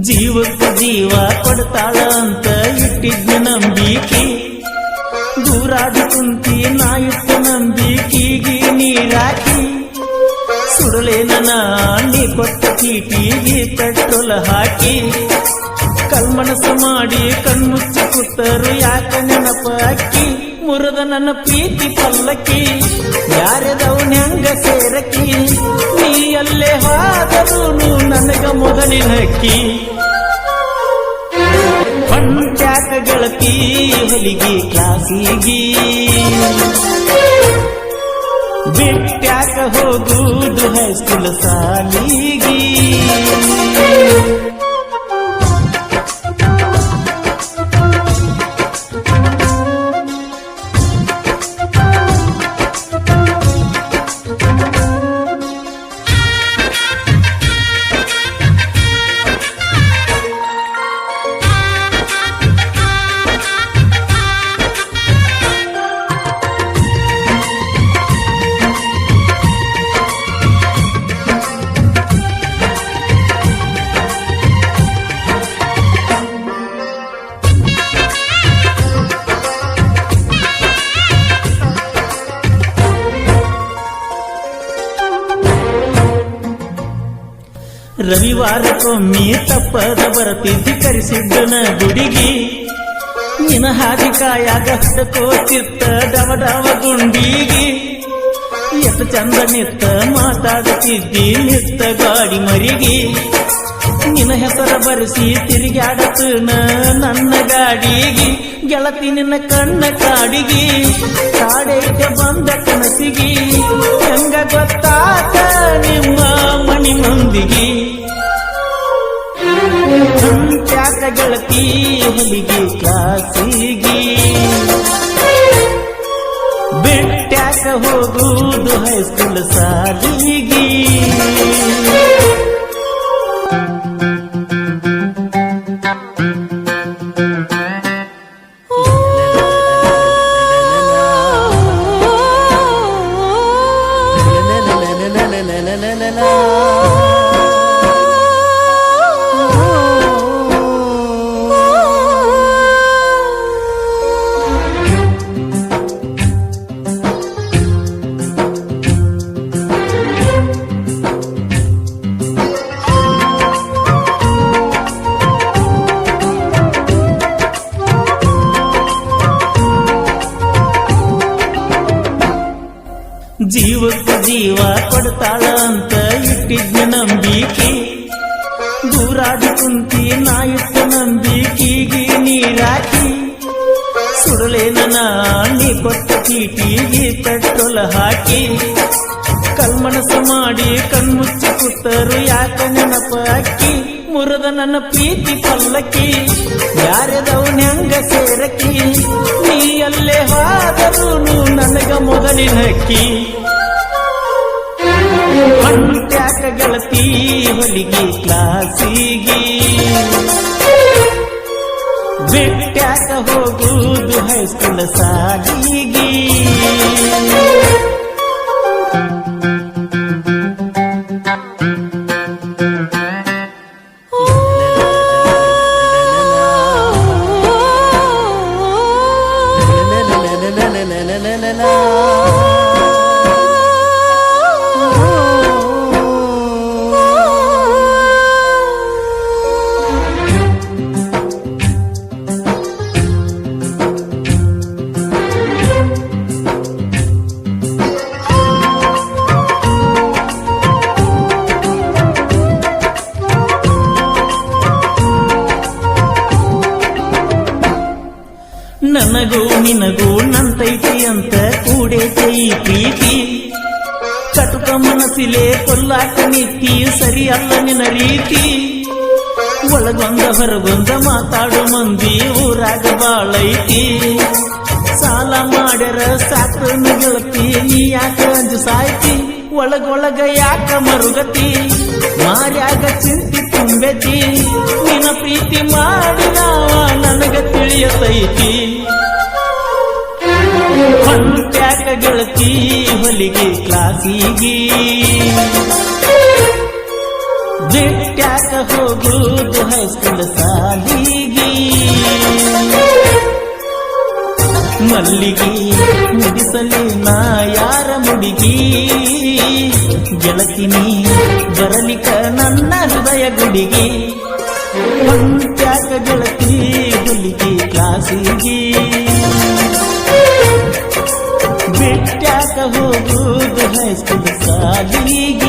ಜೀವಕ್ಕೆ ಜೀವ ಕೊಡ್ತಾಳ ಅಂತ ಇಟ್ಟಿದ್ದ ನಂಬಿಕೆ. ದೂರಾದಿ ಕುಂತಿ ನಾ ಇಟ್ಟ ನಂಬಿಕೆಗೆ ನೀರಾಕಿ. ಸುಡಲೇನ ನೀ ಕೊಟ್ಟ ಚೀಟಿಗೆ ಪೆಟ್ರೋಲ್ ಹಾಕಿ. ಕಲ್ಮನಸ ಮಾಡಿ ಕಣ್ಮುಚ್ಚಿ ಕೂತರು ಯಾಕ ನೆನಪಾಕಿ. ಮುರಿದ ನನ್ನ ಪ್ರೀತಿ ಪಲ್ಲಕ್ಕಿ ಯಾರದವನ್ಯಂಗ ಸೇರಕಿ ನೀ ಅಲ್ಲೇ ಹೋದರೂ ನನಗ ಮೊದಲಿನಕ್ಕಿ ಪಂಚಾಕ ಗೆಳತಿ ಹೊಲಿಗಿ ಕ್ಲಾಸಿಗಿ. ಬಿಟ್ಟ್ಯಾಕ ಹೋಗುದು ಹೈಸ್ಕೂಲ್ ಸಾಲಿಗಿ. ರವಿವಾರಕ್ಕೊಮ್ಮೆ ತಪ್ಪದ ಬರತಿದ್ದಿ ಕರೆಸಿದ್ದನ ಗುಡಿಗಿ. ನಿನ ಹಾದಿ ಕಾಯಾಗ ಕೋಚಿತ್ತ ಡವ ಡವ ಗುಂಡಿಗಿ. ಎಷ್ಟು ಚಂದ ನಿತ್ತ ಮಾತಾಡುತ್ತಿದ್ದಿ ನಿತ್ತ ಗಾಡಿ ಮರಿಗಿ. ನಿನ್ನ ಹೆಸರ ಬರೆಸಿ ತಿರುಗಾಡತನ ನನ್ನ ಗಾಡಿಗಿ. ಗೆಳತಿ ನಿನ್ನ ಕಣ್ಣ ಕಾಡಿಗಿ. ಕಾಡೈತೆ ಬಂದ ಕನಸಿಗಿ. ಹೆಂಗ ಗೊತ್ತಾತ ಗೆಳತಿ ಹುಲಿಗೆ ಕ್ಲಾಸಿಗಿ ಬಿಟ್ಟ್ಯಾಕ ಹೋಗುದು ಹೈಸ್ಕೂಲ್ ಸಾಲಿಗಿ. ಜೀವಕ್ಕೆ ಜೀವ ಕೊಡ್ತಾಳ ಅಂತ ಇಟ್ಟಿದ್ನ ನಂಬಿಕೆ. ದೂರಾದಿ ಕುಂತಿ ನಾ ಇಟ್ಟ ನಂಬಿಕೆಗೆ ನೀರಾಕಿ ಸುಡಲೇನ ನೀ ಕೊಟ್ಟ ಚೀಟಿಗೆ ಪೆಟ್ರೋಲ್ ಹಾಕಿ. ಕಲ್ಮನಸ ಮಾಡಿ ಕಣ್ಮುಚ್ಚಿ ಕುತ್ತರು ಯಾಕ ನೆನಪ ಅಕ್ಕಿ ಮುರಿದ ನನ್ನ ಪ್ರೀತಿ ಪಲ್ಲಕ್ಕಿ. ಯಾರದವನ್ಯಂಗ ಸೇರಕಿ ನೀ ಅಲ್ಲೇ ಮೊದಲಿನ ನನಗ ಮೊದಲಿನಕ್ಕಿ ಪಂಟ್ಯಾಕ ಗೆಳತಿ ಹೊಲಿಗೆ ಕ್ಲಾಸಿಗಿ. ಬಿಟ್ಟ್ಯಾಕ ಹೋಗುದು ಹೈಸ್ಕೂಲ್ ಸಾಲಿಗಿ. ನನಗೂ ನಿನಗೂ ನಂತೈತಿ ಅಂತ ಕೂಡೈತೆ ಈ ಪ್ರೀತಿ. ಕಟುಕ ಮನಸ್ಸಿಲೆ ಕೊಲ್ಲಾಕ ನೀತಿ ಸರಿಯಲ್ಲ ನಿನ್ನ ರೀತಿ. ಒಳಗೊಂದ ಹೊರಗೊಂದ ಮಾತಾಡೋ ಮಂದಿ, ಊರಾಗ ಬಾಳೈತಿ. ಸಾಲ ಮಾಡ್ಯಾರ ಸಾಕನ್ನು ಗೆಳತಿ ನೀ ಯಾಕ ಅಂಜು ಸಾಯ್ತಿ? ಒಳಗೊಳಗ ಯಾಕ ಮರುಗತಿ? ಮಾರ್ಯಾಗ ಚಿಂತಿ ತುಂಬೆತಿ. ನಿನ್ನ ಪ್ರೀತಿ ಮಾಡಿದ ನನಗ ತಿಳಿಯತೈತಿ. ಹೊಂಟ್ಯಾಕ ಗೆಳತಿ ಹೊಲಿಗೆ ಕ್ಲಾಸಿಗಿ. ಬಿಟ್ಟ ಬಿಟ್ಟ್ಯಾಕ ಹೋಗುದು ಹೈಸ್ಕೂಲ್ ಸಾಲಿಗೆ ಮಲ್ಲಿಗೆ ಮುಗಿಸಲಿ ನಾ ಯಾರ ಮುಡಿಗಿ. ಗೆಳತಿನಿ ಬರಲಿಕ ನನ್ನ ಹೃದಯ ಗುಡಿಗೆ. ಹೊಂಟ್ಯಾಕ ಗೆಳತಿ ಹೊಲಿಗೆ ಕ್ಲಾಸಿಗೆ. ಬಿಟ್ಟ್ಯಾಕ ಹೋಗುದು ಹೈಸ್ಕೂಲ್ ಸಾಲಿಗೆ